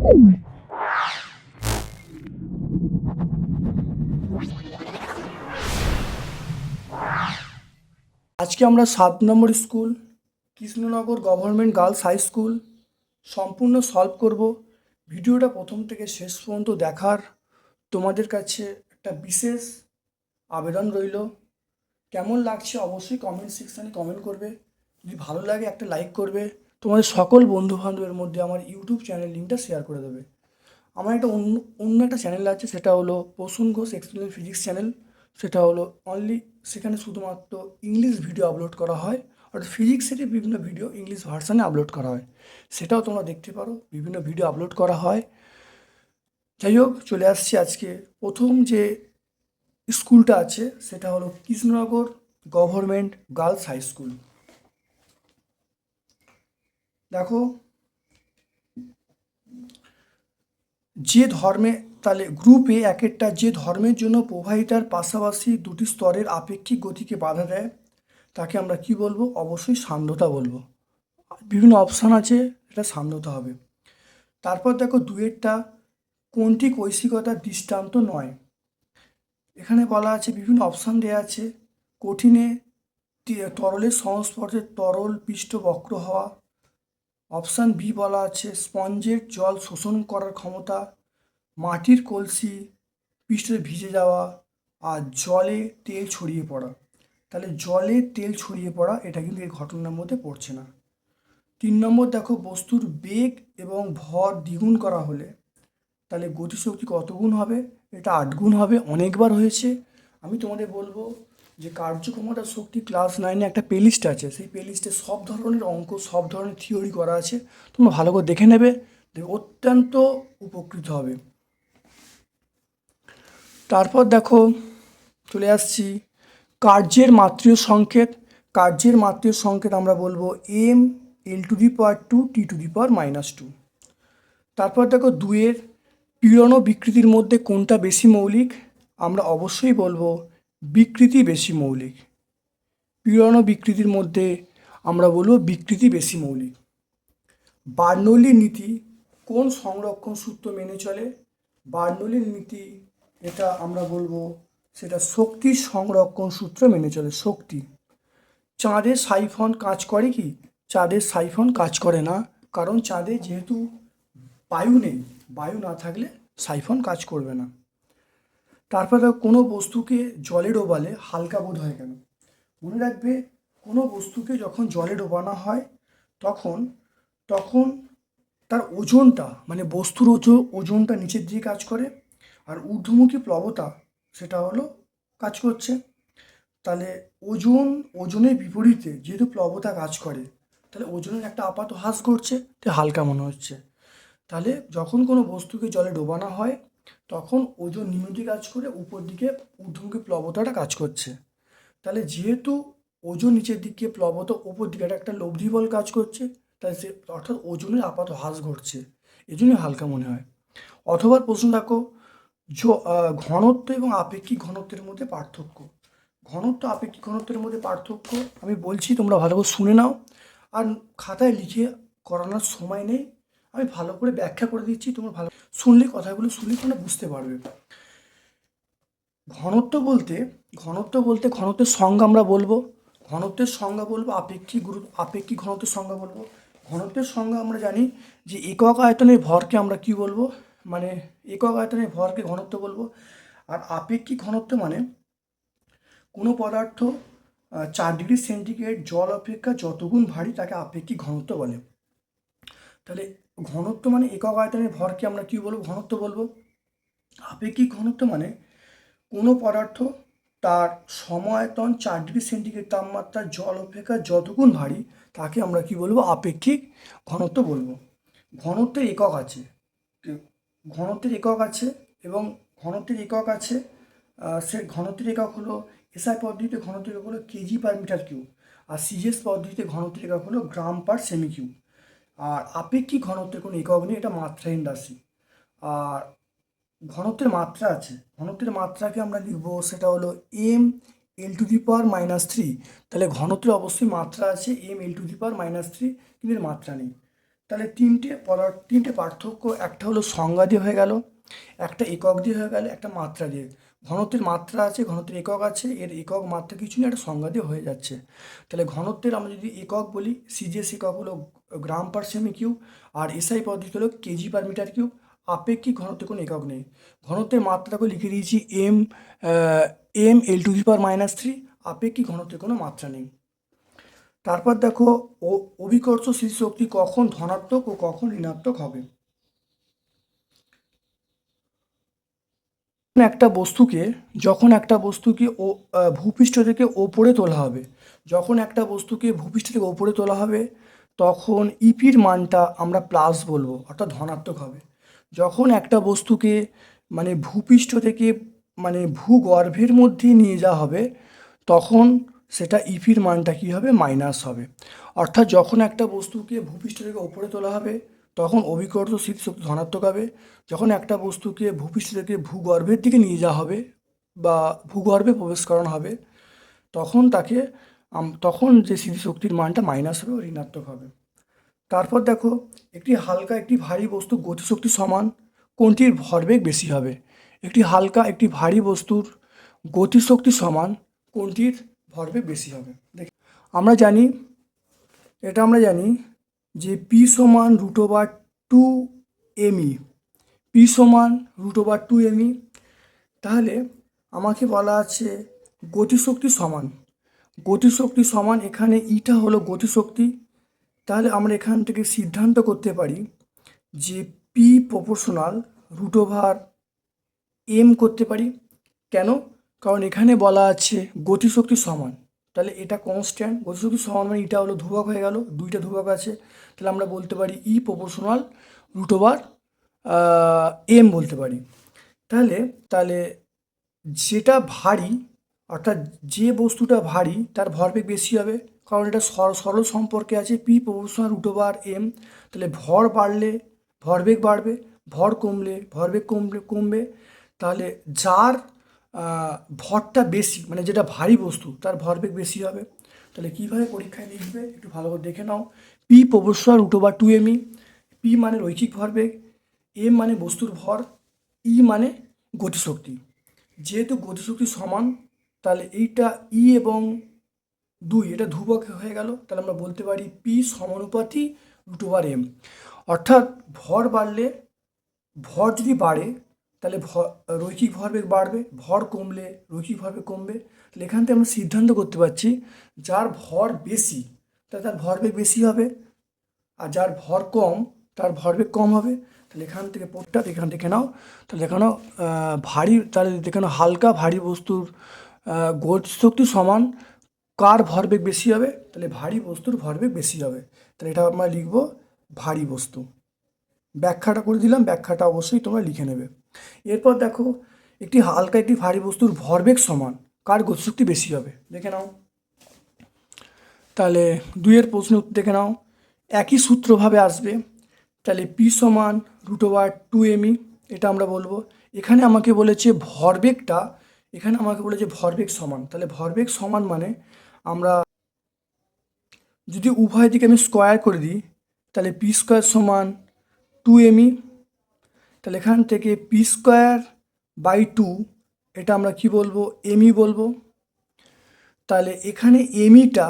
আজকে আমরা সাত নম্বর school, Krishnanagar government girls high school সম্পূর্ণ সলভ করব। ভিডিওটা প্রথম থেকে শেষ পর্যন্ত দেখার তোমাদের কাছে একটা বিশেষ আবেদন রইল। কেমন লাগছে অবশ্যই কমেন্ট সেকশানে কমেন্ট করবে। যদি ভালো লাগে একটা লাইক করবে। তোমাদের সকল বন্ধু বান্ধবের মধ্যে আমার ইউটিউব চ্যানেল লিঙ্কটা শেয়ার করে দেবে। আমার একটা অন্য অন্য একটা চ্যানেল আছে, সেটা হলো Prasun Ghosh explain physics channel সেটা হলো অনলি সেখানে শুধুমাত্র ইংলিশ ভিডিও আপলোড করা হয় আর ফিজিক্সেরই বিভিন্ন ভিডিও ইংলিশ ভার্সানে আপলোড করা হয়, সেটাও তোমরা দেখতে পারো, বিভিন্ন ভিডিও আপলোড করা হয়। যাই হোক, চলে আসছি আজকে। প্রথম যে স্কুলটা আছে, সেটা হলো Krishnanagar government girls high school দেখো, যে ধর্মে, তাহলে গ্রুপে এক একটা যে ধর্মের জন্য প্রবাহিতার পাশাপাশি দুটি স্তরের আপেক্ষিক গতিকে বাধা দেয়, তাকে আমরা কি বলব? অবশ্যই সান্ধ্যতা বলব। বিভিন্ন অপশান আছে, এটা সান্ধ্যতা হবে। তারপর দেখো দুয়েরটা কোনটি কৈশিকতার দৃষ্টান্ত নয়? এখানে বলা আছে, বিভিন্ন অপশান দেওয়া আছে। কঠিনে তরলের সংস্পর্শে তরল পৃষ্ঠ বক্র হওয়া অপশান বি বলা আছে, স্পঞ্জের জল শোষণ করার ক্ষমতা, মাটির কলসি, পৃষ্ঠে ভিজে যাওয়া আর জলে তেল ছড়িয়ে পড়া। তাহলে জলে তেল ছড়িয়ে পড়া, এটা কিন্তু এই ঘটনার মধ্যে পড়ছে না। তিন নম্বর দেখো, বস্তুর বেগ এবং ভর দ্বিগুণ করা হলে, তাহলে গতিশক্তি কত গুণ হবে? এটা আট গুণ হবে, অনেকবার হয়েছে। আমি তোমাদের বলব যে কার্যক্ষমতা শক্তি ক্লাস নাইনে একটা প্লেলিস্ট আছে। সেই প্লেলিস্টে সব ধরনের অঙ্ক, সব ধরনের থিওরি করা আছে। তোমরা ভালো করে দেখে নেবে অত্যন্ত উপকৃত হবে। তারপর দেখো, চলে আসছি। কার্যের মাতৃয় সংকেত। কার্যের মাতৃয় সংকেত আমরা বলব M L to the power two T to the power minus two তারপর দেখো দুয়ের পীড়ন বিকৃতির মধ্যে কোনটা বেশি মৌলিক? আমরা অবশ্যই বলব বিকৃতি বেশি মৌলিক। পীড়ন বিকৃতির মধ্যে আমরা বলব বিকৃতি বেশি মৌলিক। বার্নৌলির নীতি কোন সংরক্ষণ সূত্র মেনে চলে? বার্নৌলির নীতি এটা আমরা বলব সেটা শক্তির সংরক্ষণ সূত্র মেনে চলে, শক্তি। চাঁদের সাইফন কাজ করে কি? চাঁদের সাইফন কাজ করে না, কারণ চাঁদে যেহেতু বায়ু নেই, বায়ু না থাকলে সাইফন কাজ করবে না। তারপর কোনো বস্তুকে জলে ডোবালে হালকা বোধ হয় কেন? মনে রাখবে কোনো বস্তুকে যখন জলে ডোবানো হয়, তখন তখন তার ওজনটা মানে বস্তুর ওজন ওজনটা নিচের দিকে কাজ করে আর ঊর্ধ্বমুখী প্লবতা সেটা হলো কাজ করছে। তাহলে ওজন, ওজনের বিপরীতে যেহেতু প্লবতা কাজ করে, তাহলে ওজনের একটা আপাত হ্রাস ঘটছে তো হালকা মনে হচ্ছে। তাহলে যখন কোনো বস্তুকে জলে ডোবানো হয় তখন ওজন নিম্ন দিকে কাজ করে উপর দিকে ঊর্ধ্বমুখী প্লবতাটা কাজ করছে। তাহলে যেহেতু ওজন নিচের দিকে প্লবত ওপর দিকে একটা লব্ধি বল কাজ করছে তাই সে অর্থাৎ ওজনের আপাত হ্রাস ঘটছে। এই জন্যই হালকা মনে হয়। অথবা প্রশ্ন দেখো ঘনত্ব এবং আপেক্ষিক ঘনত্বের মধ্যে পার্থক্য। ঘনত্ব, আপেক্ষিক ঘনত্বের মধ্যে পার্থক্য, আমি বলছি তোমরা ভালো করে শুনে নাও। আর খাতায় লিখে করানোর সময় নেই। আমি ভালো করে ব্যাখ্যা করে দিচ্ছি, তোমরা ভালো শুনলে কথাগুলো শুনলে তোমরা বুঝতে পারবে। ঘনত্ব বলতে ঘনত্ব বলতে ঘনত্বের সংজ্ঞা আমরা বলব। ঘনত্বের সংজ্ঞা বলব, আপেক্ষিক গুরু, আপেক্ষিক ঘনত্বের সংজ্ঞা বলব। ঘনত্বের সংজ্ঞা আমরা জানি যে একক আয়তনের ভরকে আমরা কি বলব? মানে একক আয়তনের ভরকে ঘনত্ব বলব। আর আপেক্ষিক ঘনত্ব মানে কোনো পদার্থ চার ডিগ্রি সেন্টিগ্রেড জল অপেক্ষা যতগুণ ভারী তাকে আপেক্ষিক ঘনত্ব বলে। তাহলে ঘনত্ব মানে একক আয়তনের ভরকে আমরা কি বলব? ঘনত্ব বলব। আপেক্ষিক ঘনত্ব মানে কোনো পদার্থ তার সমায়তন চার ডিগ্রি সেন্টিগ্রেড তাপমাত্রার জল অপেক্ষা যতগুণ ভারী তাকে আমরা কি বলব? আপেক্ষিক ঘনত্ব বলব। ঘনত্বের একক আছে। ঘনত্বের একক আছে এবং ঘনত্বের একক আছে সে ঘনত্বের একক হলো এসআই পদ্ধতিতে ঘনত্বের একক হলো কেজি পার মিটার কিউব। আর সিজিএস পদ্ধতিতে ঘনত্বের একক হলো গ্রাম পার সেমি কিউব। আর আপেক্ষিক ঘনত্বের কোনো একক নেই এটা মাত্রাহীন রাশি আর ঘনত্বের মাত্রা আছে। ঘনত্বের মাত্রাকে আমরা লিখব, সেটা হলো M L to the power minus three তাহলে ঘনত্বের অবশ্যই মাত্রা আছে M L to the power minus three কিন্তু মাত্রা নেই। তাহলে তিনটে পদার্থ, তিনটে পার্থক্য, একটা হলো সংজ্ঞা দিয়ে হয়ে গেল। একটা একক দিয়ে হয়ে গেল একটা মাত্রা দিয়ে। ঘনত্বের মাত্রা আছে, ঘনত্বের একক আছে, এর একক মাত্রা কিছু নেই একটা সংজ্ঞা দিয়ে হয়ে যাচ্ছে। তাহলে ঘনত্বের আমরা যদি একক বলি সিজিএস একক হলো গ্রাম পার সেমি কিউব, আর এসআই পদ্ধতি হলো কেজি পার মিটার কিউব। আপেক্ষিক ঘনত্বের কোনো একক নেই। ঘনত্বের মাত্রাকে লিখে দিয়েছি M M L to the power minus three আপেক্ষিক ঘনত্বের কোনো মাত্রা নেই। তারপর দেখো অভিকর্ষ শক্তি কখন ধনাত্মক ও কখন ঋণাত্মক হবে? একটা বস্তুকে, যখন একটা বস্তুকে ও ভূপৃষ্ঠ থেকে ওপরে তোলা হবে, যখন একটা বস্তুকে ভূপৃষ্ঠ থেকে ওপরে তোলা হবে, তখন ইপির মানটা আমরা প্লাস বলব, অর্থাৎ ধনাত্মক হবে। যখন একটা বস্তুকে মানে ভূপৃষ্ঠ থেকে মানে ভূগর্ভের মধ্যে নিয়ে যাওয়া হবে, তখন সেটা ইপির মানটা কী হবে? মাইনাস হবে। অর্থাৎ যখন একটা বস্তুকে ভূপৃষ্ঠ থেকে ওপরে তোলা হবে তখন অভিকর্ষ শক্তি ধনাত্মক হবে। যখন একটা বস্তুকে ভূপৃষ্ঠ থেকে ভূগর্ভের দিকে নিয়ে যাওয়া হবে বা ভূগর্ভে প্রবেশ করানো হবে, তখন তাকে তখন যে স্মৃতিশক্তির মানটা মাইনাস হবে ঋণাত্মক হবে। তারপর দেখো, একটি হালকা, একটি ভারী বস্তু গতিশক্তি সমান, কোনটির ভরবেগ বেশি হবে? একটি হালকা, একটি ভারী বস্তুর গতিশক্তি সমান, কোনটির ভরবেগ বেশি হবে? দেখি। আমরা জানি, এটা আমরা জানি যে পি সমান root over two ME P সমান রুট ওভার টু এমই তাহলে আমাকে বলা আছে গতিশক্তি সমান। গতিশক্তি সমান এখানে ইটা হলো গতিশক্তি। তাহলে আমরা এখান থেকে সিদ্ধান্ত করতে পারি যে P proportional root over M করতে পারি। কেন? কারণ এখানে বলা আছে গতিশক্তি সমান। তাহলে এটা কনস্ট্যান্ট গতিশক্তি সমান মানে এটা হলো ধ্রুবক হয়ে গেল, দুইটা ধ্রুবক আছে। তাহলে আমরা বলতে পারি E proportional root over M বলতে পারি। তাহলে তাহলে যেটা ভারী, অর্থাৎ যে বস্তুটা ভারী, তার ভরবেগ বেশি হবে, কারণ এটা সর- সরল সম্পর্কে আছে P proportional root over M তাহলে ভর বাড়লে ভরবেগ বাড়বে, ভর কমলে, ভরবেগ কমলে, কমবে। তাহলে যার ভরটা বেশি মানে যেটা ভারী বস্তু, তার ভরবেগ বেশি হবে। তাহলে কীভাবে পরীক্ষায় লিখবে একটু ভালো করে দেখে নাও। P proportional root over two ME P মানে রৈখিক ভরবেগ এম মানে বস্তুর ভর, ই মানে গতিশক্তি। যেহেতু গতিশক্তি সমান, তাহলে এইটা ই এবং দুই, এটা ধ্রুবক হয়ে গেল, তাহলে আমরা বলতে পারি পি সমানুপাতি রুট ওভার এম। অর্থাৎ ভর বাড়লে, ভর যদি বাড়ে তাহলে ভর রৈখিক ভরবেগ বাড়বে ভর কমলে রৈখিক ভরবেগ কমবে। তাহলে এখান থেকে আমরা সিদ্ধান্ত করতে পারছি যার ভর বেশি তাহলে তার ভরবেগ বেশি হবে। আর যার ভর কম তার ভরবেগ কম হবে। তাহলে এখান থেকে পোটটা এখান থেকে নাও। তাহলে এখানে ভারী তাহলে এখানে হালকা ভারী বস্তুর আহ, গতিশক্তি সমান কার ভরবেগ বেশি হবে? তাহলে ভারী বস্তুর ভরবেগ বেশি হবে। তাহলে এটা আমরা লিখব ভারী বস্তু। ব্যাখ্যাটা করে দিলাম ব্যাখ্যাটা অবশ্যই তোমরা লিখে নেবে। এরপর দেখো, একটি হালকা একটি ভারী বস্তুর ভরবেগ সমান। কার গতিশক্তি বেশি হবে? দেখে নাও। তাহলে দুইয়ের প্রশ্ন উত্তর দেখে নাও। একই সূত্রভাবে আসবে। তাহলে পি সমান রুট ওভার টু এমই এটা আমরা বলব। এখানে আমাকে বলেছে ভরবেগটা, এখানে আমাকে বলেছে ভরবেগ সমান। তাহলে ভরবেগ সমান মানে আমরা যদি উভয় দিকে আমি স্কোয়ার করে দিই, তাহলে পি স্কোয়ার সমান টু এমই তাহলে এখান থেকে পি স্কোয়ার বাই টু এটা আমরা কি বলব? এমই বলব। তাহলে এখানে এমিটা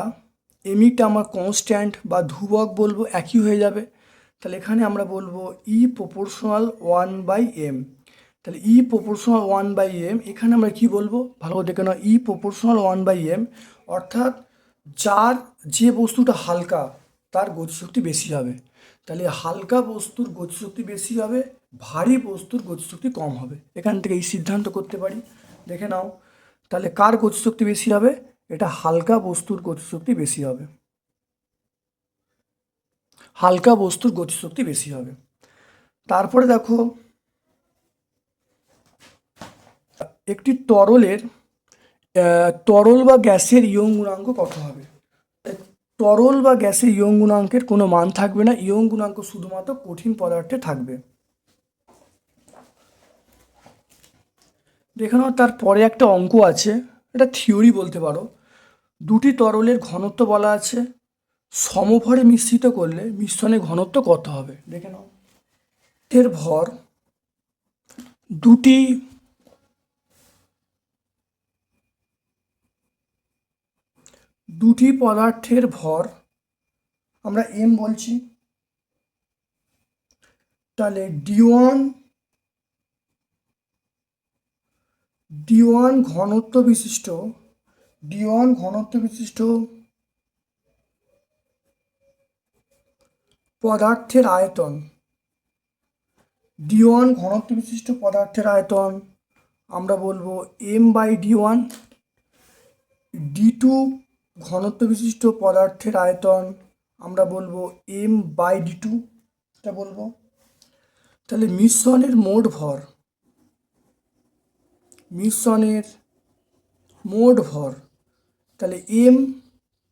এমিটা আমার কনস্ট্যান্ট বা ধ্রুবক বলব, একই হয়ে যাবে। তাহলে এখানে আমরা বলব E proportional one by M তাহলে E proportional one by M এখানে আমরা কি বলব? ভালো করে দেখে নাও E proportional one by M অর্থাৎ যার যে বস্তুটা হালকা, তার গতিশক্তি বেশি হবে। তাহলে হালকা বস্তুর গতিশক্তি বেশি হবে ভারী বস্তুর গতিশক্তি কম হবে। এখান থেকে এই সিদ্ধান্ত করতে পারি। দেখে নাও, তাহলে কার গতিশক্তি বেশি হবে? এটা হালকা বস্তুর গতিশক্তি বেশি হবে। হালকা বস্তুর গতিশক্তি বেশি হবে। তারপরে দেখো, একটি তরলের তরল বা গ্যাসের ইয়ং গুণাঙ্ক কত হবে? তরল বা গ্যাসের ইয়ং গুণাঙ্কের কোনো মান থাকবে না। ইয়ং গুণাঙ্ক শুধুমাত্র কঠিন পদার্থে থাকবে। দেখে নাও তার পরে একটা অঙ্ক আছে, এটা থিওরি বলতে পারো। দুটি তরলের ঘনত্ব বলা আছে, সমভরে মিশ্রিত করলে মিশ্রণের ঘনত্ব কত হবে? দেখে নাও। এর ভর দুটি দুটি পদার্থের ভর, আমরা এম বলছি, তাহলে ডি ওয়ান ডি ওয়ান ঘনত্ব বিশিষ্ট ডি ওয়ান ঘনত্ব বিশিষ্ট পদার্থের আয়তন। ডি ওয়ান ঘনত্ব বিশিষ্ট পদার্থের আয়তন আমরা বলব M by D one D two ঘনত্ব বিশিষ্ট পদার্থের আয়তন আমরা বলব এম বাই ডি টু এটা বলব। তাহলে মিশ্রণের মোট ভর মিশ্রণের মোট ভর। তাহলে এম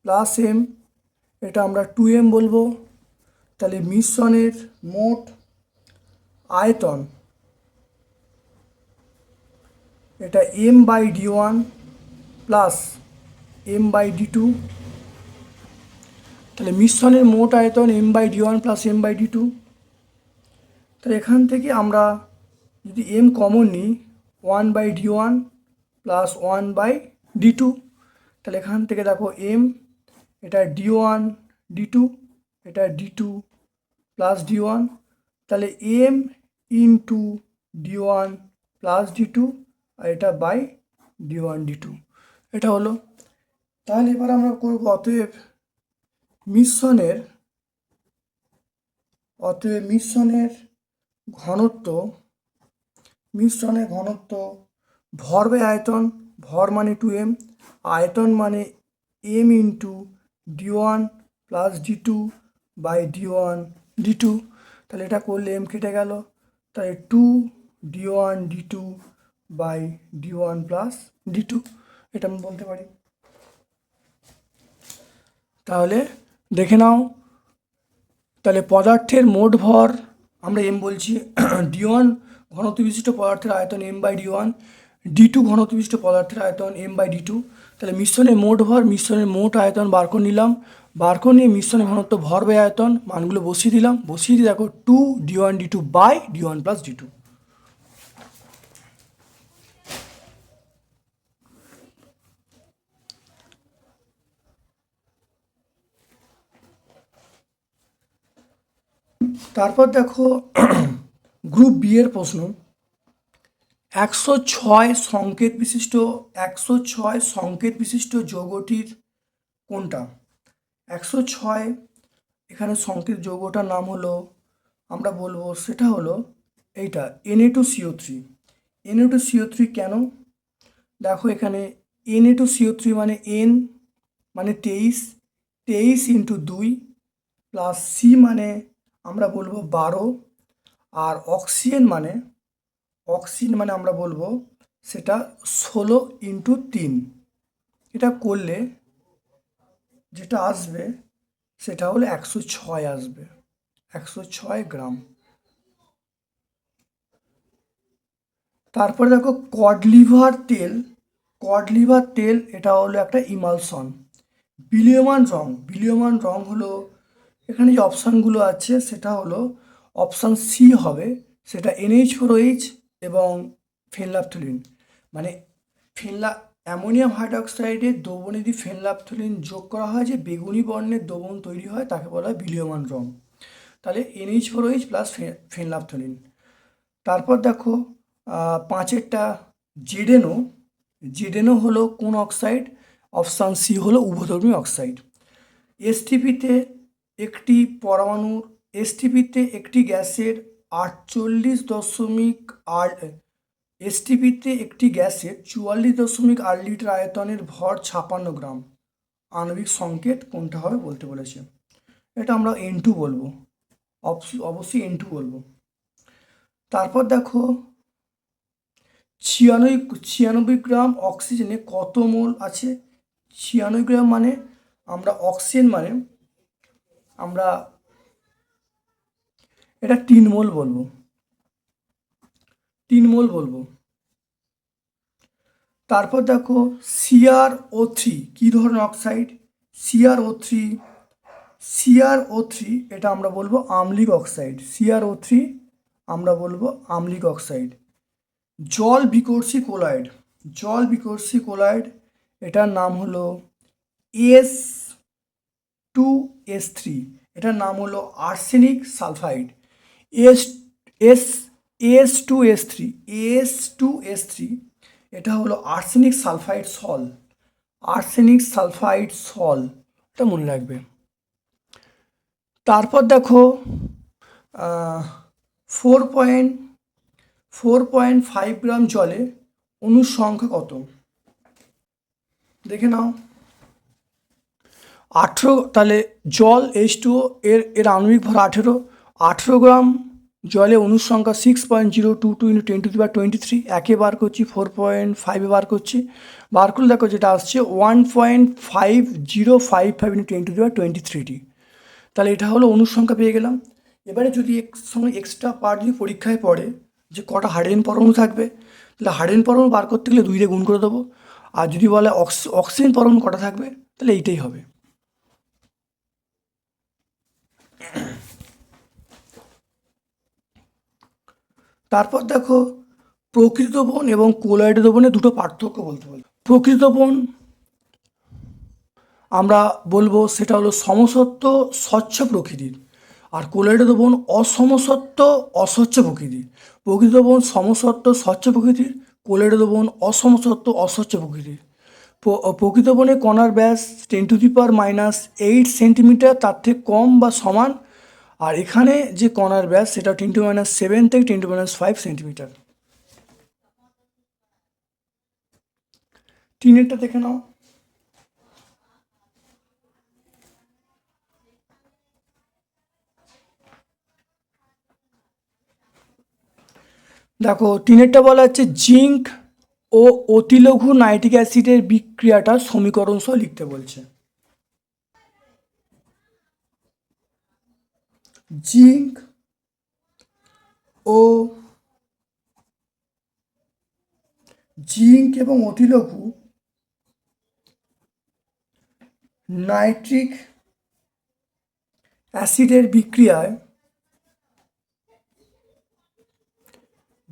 প্লাস এম এটা আমরা টু এম বলব। তাহলে মিশ্রণের মোট আয়তন, এটা M by D one plus M by D two তাহলে মিশ্রণের মোট আয়তন M by D one plus M by D two তাহলে এখান থেকে আমরা যদি এম কমন নিই one by D one plus one by D two তাহলে এখান থেকে দেখো এম এটা ডি ওয়ান ডি টু এটা D two plus D one তাহলে M into D one plus D two আর এটা by D one D two এটা হলো। তাহলে এবার আমরা করব অতএব মিশ্রণের অতএব মিশ্রণের ঘনত্ব মিশ্রণের ঘনত্ব ভর বাই আয়তন, ভর মানে টু এম আয়তন মানে M into D one plus D two by D one D two তাহলে এটা করলে এম কেটে গেল। তাহলে two D one D two by D one plus D two এটা আমি বলতে পারি। তাহলে দেখে নাও। তাহলে পদার্থের মোট ভর, আমরা এম বলছি ডি ওয়ান ঘনত্ব বিশিষ্ট পদার্থের আয়তন M by D one D two ঘনত্ব বিশিষ্ট পদার্থের আয়তন এম বাই ডি টু তাহলে মিশ্রণের মোট ভর মিশ্রণের মোট আয়তন বার করে নিলাম। বার করে নিয়ে মিশ্রণের ঘনত্ব ভর বাই আয়তন, মানগুলো বসিয়ে দিলাম। বসিয়ে দিয়ে দেখো two D one D two by D one plus D two তারপর দেখো গ্রুপ বি এর প্রশ্ন, একশো ছয় সংকেত বিশিষ্ট, একশো ছয় সংকেত বিশিষ্ট যৌগটির কোনটা? একশো ছয় এখানে সংকেত যৌগটার নাম হলো, আমরা বলব সেটা হলো এইটা NA two CO three NA two CO three কেন? দেখো এখানে এনএ টু সিও থ্রি মানে এন মানে তেইশ তেইশ ইন্টু দুই প্লাস সি মানে আমরা বলব বারো। আর অক্সিজেন মানে অক্সিজেন মানে আমরা বলব সেটা ষোলো ইন্টু তিন। এটা করলে যেটা আসবে সেটা হলো একশো ছয় আসবে, একশো ছয় গ্রাম। তারপরে দেখো কড লিভার তেল কড লিভার তেল এটা হলো একটা ইমালসন বিলিয়মান রং বিলিয়মান রং হলো এখানে যে অপশানগুলো আছে সেটা হলো অপশান সি হবে, সেটা এনএইচ ফোর এইচ এবং ফেনলাপথলিন। মানে ফেনলা, অ্যামোনিয়াম হাইড্রক্সাইডে দ্রবণে যদি ফেনলাপথলিন যোগ করা হয় যে বেগুনি বর্ণের দ্রবণ তৈরি হয়, তাকে বলা হয় বিলীয়মান রং। তাহলে NH four H plus phenolphthalein. তারপর দেখো পাঁচেরটা জেডেনো জেডেনো হলো কোন অক্সাইড? অপশান সি হলো উভধর্মী অক্সাইড। এসটিপিতে একটি পরমাণুর এসটিপিতে একটি গ্যাসের আটচল্লিশ দশমিক আট এসটিপিতে একটি গ্যাসের চুয়াল্লিশ দশমিক আট লিটার আয়তনের ভর ছাপান্ন গ্রাম। আণবিক সংকেত কোনটা হবে বলতে বলেছে। এটা আমরা এন টু বলব। অবশ্য- অবশ্যই এন টু বলব। তারপর দেখো, ছিয়ানব্বই ছিয়ানব্বই গ্রাম অক্সিজেনে কত মোল আছে? ছিয়ানব্বই গ্রাম মানে আমরা অক্সিজেন মানে আমরা এটা তিন মোল বলব। তিন মোল বলব। তারপর দেখো সিআর ও থ্রি কী ধরনের oxide CR O three CR O three এটা আমরা বলব আমলিক অক্সাইড সিআর ও থ্রি আমরা বলব আমলিক অক্সাইড জল বিকর্ষী কোলাইড, জল বিকর্ষী কোলাইড, এটার নাম হলো এস টু এস থ্রি এটার নাম হলো arsenic sulphide S S S two, S three, S two, S three, এটা হলো arsenic sulphide sol. Arsenic sulphide sol, এটা মনে রাখবে। তারপর দেখো four point four point five gram জলে অণুর সংখ্যা কত? দেখে নাও। আঠেরো, তাহলে জল এইচ টু এর এর আণবিক ভর আঠেরো আঠেরো গ্রাম জলে অণুর সংখ্যা six point zero two two into ten to bar twenty three একে বার করছি ফোর পয়েন্ট ফাইভে বার করছি। বার করলে দেখো যেটা আসছে one point five zero five five into ten to the twenty three তাহলে এটা হলো অণুর সংখ্যা পেয়ে গেলাম। এবারে যদি এক সঙ্গে এক্সট্রা পার্ট যদি পরীক্ষায় পড়ে, যে কটা হাইড্রোজেন পরমাণু থাকবে, তাহলে হাইড্রোজেন পরমাণু বার করতে গেলে দুই দিয়ে গুণ করে দেবো। আর যদি বলে অক্স অক্সিজেন পরমাণু কটা থাকবে, তাহলে এইটাই হবে। তারপর দেখো প্রকৃত বন এবং কোলয়েড বনে দুটো পার্থক্য বলতে পারি। প্রকৃত বন আমরা বলব সেটা হলো সমসত্ব স্বচ্ছ প্রকৃতির, আর কোলয়েড বন অসমসত্ব অস্বচ্ছ প্রকৃতির। প্রকৃত বন সমসত্ব স্বচ্ছ প্রকৃতির কোলয়েড বন অসমসত্ব অস্বচ্ছ প্রকৃতির। প্রকৃত বনে কণার ব্যাস ten to the power minus eight centimetre, তার থেকে কম বা সমান আর এখানে যে কণার ব্যাস সেটা টেন টু মাইনাস সেভেন থেকে ten to minus five centimetre টিনেরটা দেখে নাও। দেখো টিনেরটা বলা হচ্ছে জিঙ্ক ও অতিলঘু নাইট্রিক অ্যাসিডের বিক্রিয়াটা সমীকরণ সহ লিখতে বলছে। জিঙ্ক ও জিঙ্ক এবং অতিলঘু নাইট্রিক অ্যাসিডের বিক্রিয়ায়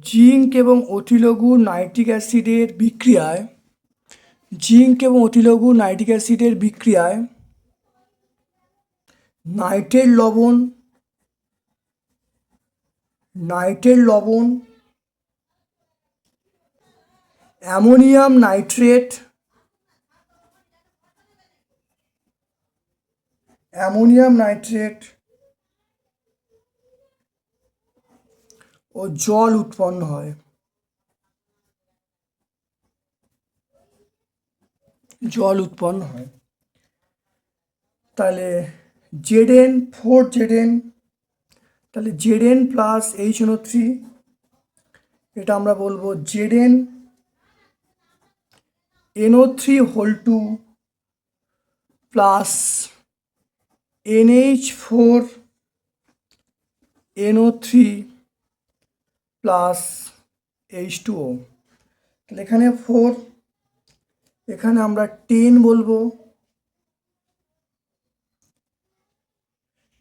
জিঙ্ক এবং অতিলঘু নাইট্রিক অ্যাসিডের বিক্রিয়ায়, জিঙ্ক এবং অতিলঘু নাইট্রিক অ্যাসিডের বিক্রিয়ায় নাইট্রেট লবণ নাইট্রেট লবণ, অ্যামোনিয়াম নাইট্রেট অ্যামোনিয়াম নাইট্রেট ও জল উৎপন্ন হয়। জল উৎপন্ন হয়। তাহলে জেডেন ফোর জেডেন তাহলে Z N plus H NO three এটা আমরা বলব Z N NO three whole two plus NH four NO three plus H two O তাহলে এখানে ফোর এখানে আমরা টেন বলব।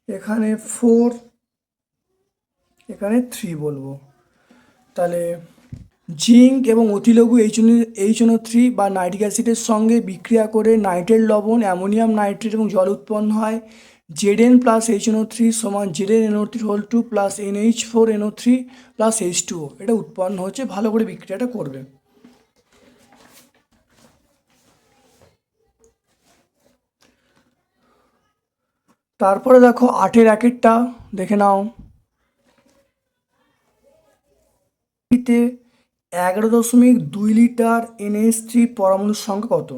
এখানে ফোর এখানে থ্রি বলব। তাহলে জিঙ্ক এবং অতিলঘু এইচ এইচ থ্রি বা নাইট্রিক অ্যাসিডের সঙ্গে বিক্রিয়া করে নাইট্রেট, লবণ, অ্যামোনিয়াম, নাইট্রেট এবং জল উৎপন্ন হয়। ZN plus H NO three সমান ZN NO three whole two plus NH four NO three plus H two এটা উৎপন্ন হচ্ছে, ভালো করে বিক্রিয়াটা করবে। তারপরে দেখো আটের একেরটা, দেখে নাও। তে এগারো দশমিক দুই লিটার এনএস থ্রি পরমাণুর সংখ্যা কত?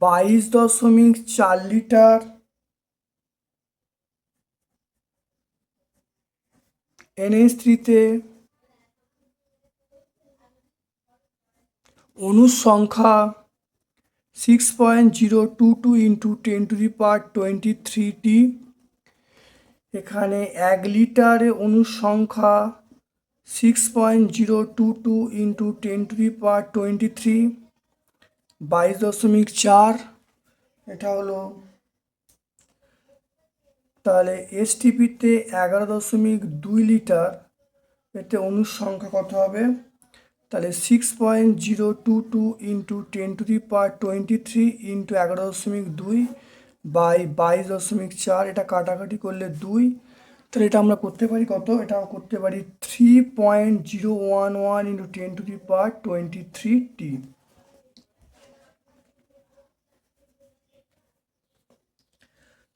বাইশ দশমিক চার লিটার এনএস থ্রিতে অণুর সংখ্যা six point zero two two into ten to the power twenty three এখানে এক লিটারে অনুসংখ্যা six point zero two two into ten to the power twenty three বাইশ দশমিক চার, এটা হলো তাহলে এসটিপিতে এগারো দশমিক দুই লিটার, এতে অনুসংখ্যা কত হবে? তাহলে six point zero two two into ten to the per twenty three into এগারো দশমিক দুই বাই, বাইশ দশমিক চার, এটা কাটাকাটি করলে দুই। তাহলে এটা আমরা করতে পারি কত? এটা করতে পারি three point zero one one into ten to the per twenty three টি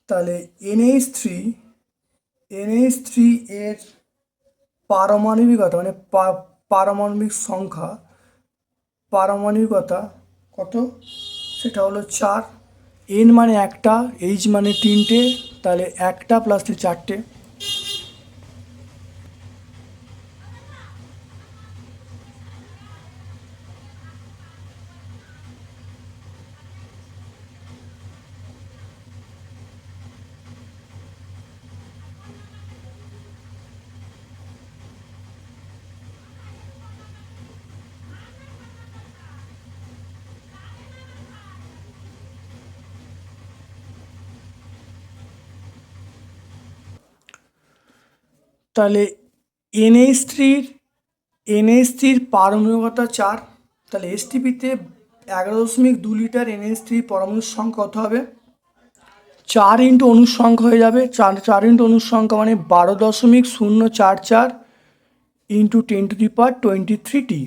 তাহলে এনএইচ থ্রি এনএইচ থ্রি এর পারমাণবিকতা মানে পারমাণবিক সংখ্যা, পারমাণবিকতা কত? সেটা হলো চার। এন মানে একটা এইচ মানে তিনটে তাহলে একটা প্লাস চারটে। তাহলে এনএইচ থ্রির এনএইচ থ্রির পারমাণবিকতা চার, তাহলে এসটিপিতে এগারো দশমিক দু লিটার এনএইচ থ্রি পরমাণুর সংখ্যা কত হবে? চার ইন্টু অনুর সংখ্যা হয়ে যাবে, চার চার ইন্টু অনুর সংখ্যা মানে বারো দশমিক শূন্য চার চার into ten to the per twenty three টি।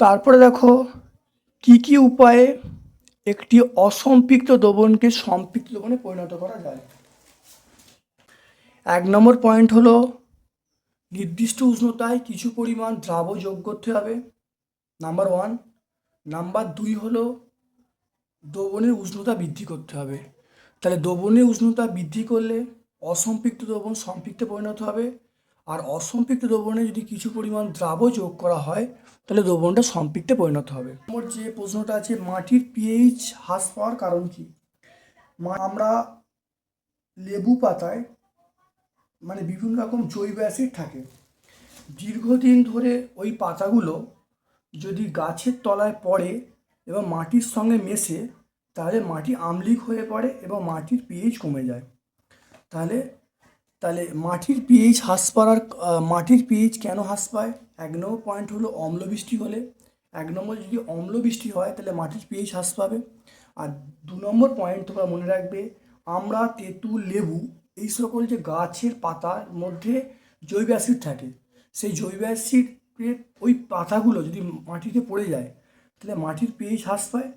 তারপরে দেখো, কি কি উপায়ে একটি অসম্পৃক্ত দ্রবণকে সম্পৃক্ত দ্রবণে পরিণত করা যায়। এক নম্বর পয়েন্ট হলো, নির্দিষ্ট উষ্ণতায় কিছু পরিমাণ দ্রাব যোগ করতে হবে। Number one. নাম্বার দুই হলো, দ্রবণের উষ্ণতা বৃদ্ধি করতে হবে। তাহলে দ্রবণের উষ্ণতা বৃদ্ধি করলে অসম্পৃক্ত দ্রবণ সম্পৃক্তে পরিণত হবে। আর অসম্পৃক্ত দ্রবণে যদি কিছু পরিমাণ দ্রাব যোগ করা হয়, তাহলে দ্রবণটা সম্পৃক্তে পরিণত হবে। আমার যে প্রশ্নটা আছে, মাটির পিএইচ হ্রাস পাওয়ার কারণ কি? আমরা লেবু পাতায় মানে বিভিন্ন রকম জৈব অ্যাসিড থাকে। দীর্ঘদিন ধরে ওই পাতাগুলো যদি গাছের তলায় পড়ে এবং মাটির সঙ্গে মেশে, তাহলে মাটি আম্লিক হয়ে পড়ে এবং মাটির পিএইচ কমে যায়। তাহলে তাহলে মাটির পিএইচ হ্রাস পাওয়ার মাটির পিএইচ কেন হ্রাস পায়? এক নম্বর পয়েন্ট হলো অম্ল বৃষ্টি হলে। এক নম্বর যদি অম্ল বৃষ্টি হয়, তাহলে মাটির পিএইচ হ্রাস পাবে। আর দু নম্বর পয়েন্ট তোমরা মনে রাখবে, আমরা তেঁতুল, লেবু এই সকল যে গাছের পাতার মধ্যে জৈব অ্যাসিড থাকে, সেই জৈব অ্যাসিডের ওই পাতাগুলো যদি মাটিতে পড়ে যায়, তাহলে মাটির পিএইচ হ্রাস পায়।